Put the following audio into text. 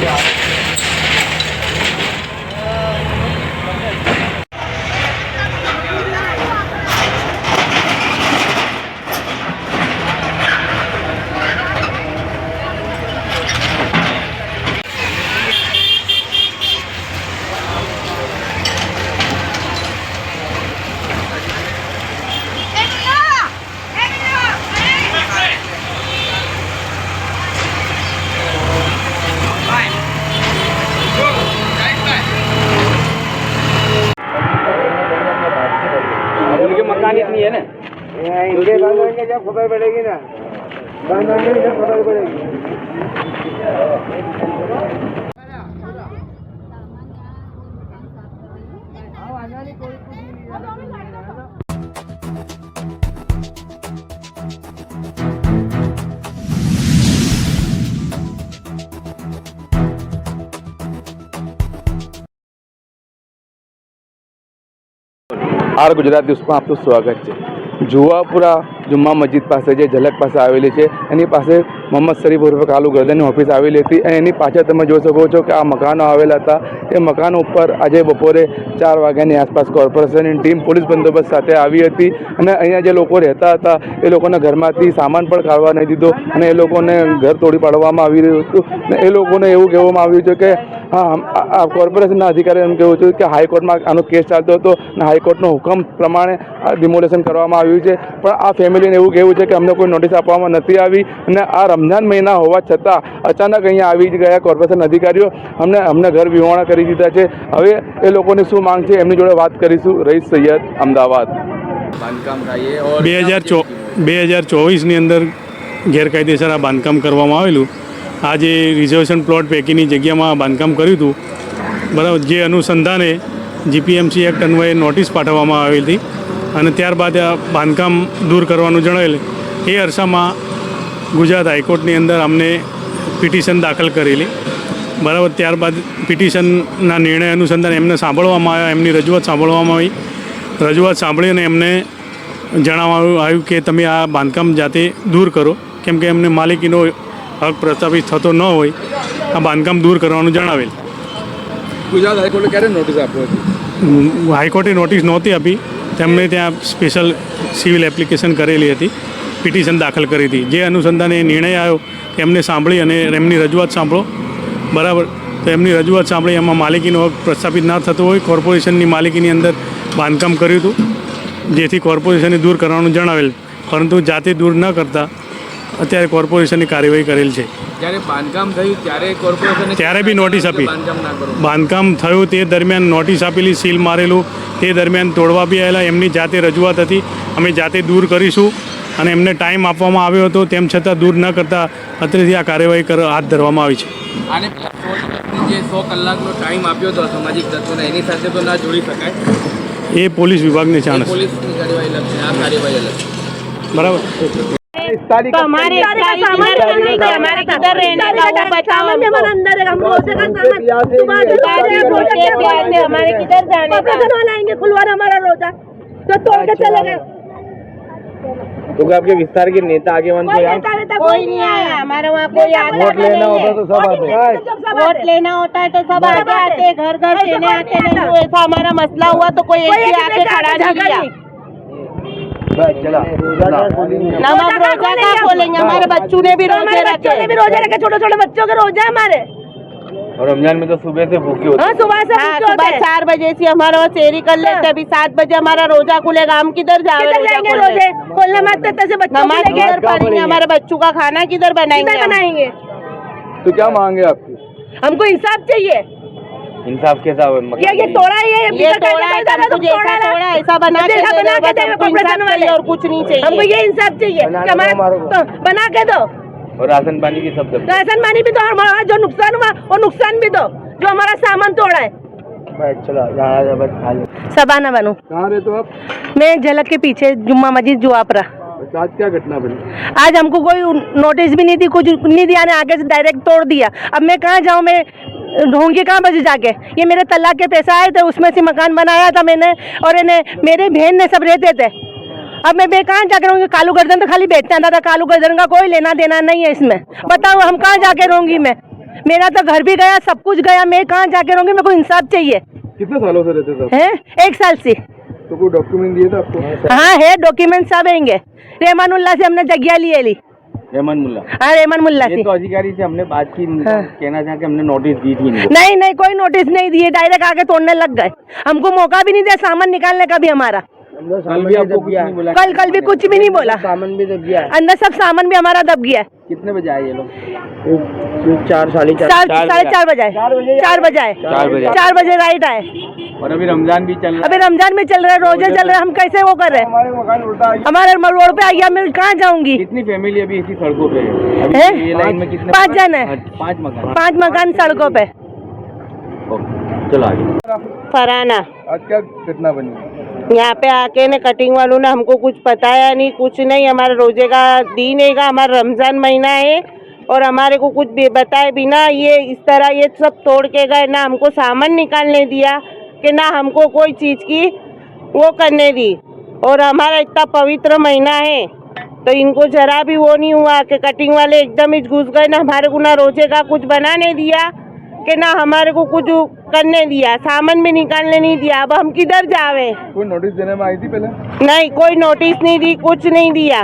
Yeah. मकान इतनी है ना इनके बंद होंगे जब खबर पड़ेगी ना बंद होंगे जब खबर पड़ेगी આર ગુજરાત ન્યૂઝમાં આપનું સ્વાગત છે જુવાપુરા જુમ્મા મસ્જિદ પાસે જે ઝલક પાસે આવેલી છે, એની પાસે મોહમ્મદ શરીફ ઉર્ફે કાલુ ગરદનની ઓફિસ આવેલી હતી અને એની પાછળ તમે જોઈ શકો છો કે આ મકાનો આવેલા હતા. એ મકાન ઉપર આજે બપોરે ચાર વાગ્યાની આસપાસ કોર્પોરેશનની ટીમ પોલીસ બંદોબસ્ત સાથે આવી હતી અને અહીંયા જે લોકો રહેતા હતા, એ લોકોના ઘરમાંથી સામાન પણ કાઢવા નહીં દીધો અને એ લોકોને ઘર તોડી પાડવામાં આવી રહ્યું હતું. અને એ લોકોને એવું કહેવામાં આવ્યું છે કે હા કોર્પોરેશનના અધિકારીએ એમ કહેવું છું કે હાઈકોર્ટમાં આનો કેસ ચાલતો હતો અને હાઈકોર્ટનો હુકમ પ્રમાણે આ ડિમોલેશન કરવામાં આવ્યું છે. પણ આ ફેમિલીને એવું કહેવું છે કે અમને કોઈ નોટિસ આપવામાં નથી આવી અને આ રમઝાન મહિના હોવા છતાં અચાનક અહીંયા આવી જ ગયા કોર્પોરેશન અધિકારીઓ. અમને અમને ઘર વિહોણા કરી દીધા છે. હવે એ લોકોની શું માંગ છે એમની જોડે વાત કરીશું. રઈસ સૈયદ અમદાવાદ. બે હજાર ચો બે હજાર ચોવીસની અંદર ગેરકાયદેસર આ બાંધકામ કરવામાં આવેલું. આ જે રિઝર્વેશન પ્લોટ પૈકીની જગ્યામાં બાંધકામ કર્યું હતું, બરાબર, જે અનુસંધાને જીપીએમસી એક્ટ અન્વયે નોટિસ પાઠવવામાં આવેલી હતી અને ત્યારબાદ આ બાંધકામ દૂર કરવાનું જણાવેલ. એ અરસામાં ગુજરાત હાઈકોર્ટની અંદર અમને પિટિશન દાખલ કરેલી. બરાબર, ત્યારબાદ પિટિશનના નિર્ણય અનુસંધાને એમને સાંભળવામાં આવ્યા, એમની રજૂઆત સાંભળવામાં આવી. રજૂઆત સાંભળીને એમને જણાવવામાં આવ્યું કે તમે આ બાંધકામ જાતે દૂર કરો. કેમ કે એમને માલિકીનો હક પ્રસ્થાપિત થતો ન હોય આ બાંધકામ દૂર કરવાનું જણાવેલ. ગુજરાત હાઈકોર્ટે ક્યારે નોટિસ આપી હતી? હાઈકોર્ટે નોટિસ નહોતી આપી. તેમણે ત્યાં સ્પેશિયલ સિવિલ એપ્લિકેશન કરેલી હતી પિટિશન દાખલ કરી હતી. જે અનુસંધાને એ નિર્ણય આવ્યો એમને સાંભળી અને એમની રજૂઆત સાંભળો. બરાબર? તો એમની રજૂઆત સાંભળી એમાં માલિકીનો હક પ્રસ્થાપિત ના થતો હોય કોર્પોરેશનની માલિકીની અંદર બાંધકામ કર્યું હતું જેથી કોર્પોરેશને દૂર કરવાનું જણાવેલ. પરંતુ જાતે દૂર ન કરતા અત્યારે કોર્પોરેશનની કાર્યવાહી કરેલ છે. જ્યારે બાંધકામ થયું ત્યારે કોર્પોરેશન ત્યારે બી નોટિસ આપી. બાંધકામ થયું તે દરમિયાન નોટિસ આપેલી સીલ મારેલું તે દરમિયાન તોડવા બી આવેલા એમની જાતે રજૂઆત હતી. અમે જાતે દૂર કરીશું અને એમને ટાઈમ આપવામાં આવ્યો હતો તેમ છતાં દૂર ન કરતા અત્રેથી આ કાર્યવાહી હાથ ધરવામાં આવી છે. આને સો કલાકનો ટાઈમ આપ્યો હતો સામાજિક તત્વોને એની સાથે તો ના જોડી શકાય? એ પોલીસ વિભાગની જાણ પોલીસ કાર્યવાહી બરાબર. तो हमारे किधर रहने का वो बताओ है किधर जाने का? खुलवाना रोजा तो तोड़ के चले गए। तो आपके विस्तार के नेता आगे वन कोई कोई नहीं आया हमारे वहाँ कोई आता वोट लेना होता तो सब आते। वोट लेना होता है तो सब आगे आते हैं, घर घर कोई आते नहीं आता। तो ऐसा हमारा मसला हुआ तो कोई आके खड़ा नहीं किया। ना हम रोजा खोलेंगे? हमारे बच्चों ने भी रोज़े रखे। भी रोज़े रखे छोटे छोटे बच्चों के रोजा हमारे। और रमज़ान में तो सुबह से भूखे होते हैं सुबह से हाँ, सुबह चार बजे से हमारा शेरी कर लेते अभी सात बजे हमारा रोजा खुलेगा हम किधर जाएँगे रोज़े? खोलना मांगते से बच्चों हमारे किधर पड़ेंगे हमारे बच्चों का खाना किधर बनाएँगे बनाएँगे? तो क्या मांगे आपकी? हमको हिसाब चाहिए। इंसाफ के साथ ये ये तोड़ा है ये ये तोड़ा है का जैसा है। तोड़ा ऐसा बना के बना के देवे हमको इंसाफ वाले चाहिए और कुछ नहीं चाहिए। हमको ये इंसाफ चाहिए। कि हमारे दो। तो बना के दो। और राशन पानी की सब राशन पानी भी दो और हमारा जो नुकसान हुआ वो नुकसान भी दो जो हमारा सामान तोड़ा है। खाली सबाना बनू। कहाँ रहते हो आप? मैं झलक के पीछे जुम्मा मस्जिद जुआपरा आज क्या घटना बनी? आज हमको कोई नोटिस भी नहीं दी कुछ नहीं दिया ने आगे से डायरेक्ट तोड़ दिया। अब मैं कहाँ जाऊँ? मैं ढूंढूँगी कहाँ बजे जाके? ये मेरे तलाक के पैसा आए थे उसमें से मकान बनाया था मैंने और इन्हें मेरे बहन ने सब रहते थे। अब मैं मैं कहाँ जाके रहूँगी? कालू गर्दन तो खाली बेचता था कालू गर्दन का कोई लेना देना नहीं है इसमें। बताओ हम कहाँ जाके रहूँगी मैं? मेरा तो घर भी गया सब कुछ गया मैं कहाँ जाके रहूँगी? मेरे को इंसाफ चाहिए। कितने सालों से रहते थे हैं? एक साल से। तो कोई डॉक्यूमेंट दिए थे आपको? हाँ है डॉक्यूमेंट सब हैंगे रहमानुल्ला से हमने जगह ली ली। रहमान मुल्ला। हाँ रहमान मुल्ला ये से तो अधिकारी से हमने बात की हाँ। कहना था कि हमने नोटिस दी थी इनको। नहीं नहीं कोई नोटिस नहीं दिए डायरेक्ट आके तोड़ने लग गए। हमको मौका भी नहीं दिया सामान निकालने का भी हमारा। कल भी आपको कुछ नहीं बोला कल कल भी कुछ भी नहीं बोला। सामान भी दब गया अंदर सब सामान भी हमारा दब गया है। कितने बजे आए ये लोग? चार साढ़े चार। साढ़े चार बजे आए। चार बजे आए। चार बजे। राइट आए। और अभी रमज़ान भी चल रहा है। अभी रमज़ान भी चल रहा है रोज़े चल रहे हैं हम कैसे वो कर रहे हैं? हमारे मकान उल्टा हमारे रोड पे है मैं कहाँ जाऊँगी? कितनी फैमिली अभी इसी सड़कों पे है? अभी? ये लाइन में पाँच जन है। पाँच मकान। पाँच मकान सड़कों पे। चलो आगे। फराना। आज क्या घटना बनी? यहाँ पे आके ने कटिंग वालों ने हमको कुछ बताया नहीं, कुछ नहीं, हमारा रोज़े का दिन है हमारा रमज़ान महीना है और हमारे को कुछ भी बताए बिना ये इस तरह ये सब तोड़ के गए, ना हमको सामान निकालने दिया कि ना हमको कोई चीज़ की वो करने दी। और हमारा इतना पवित्र महीना है तो इनको जरा भी वो नहीं हुआ कि कटिंग वाले एकदम ही घुस गए, ना हमारे को ना रोज़े का कुछ बनाने दिया कि ना हमारे को कुछ करने दिया सामान भी निकालने नहीं दिया अब हम किधर जावे? कोई नोटिस देने में आई थी पहले? नहीं कोई नोटिस नहीं दी कुछ नहीं दिया।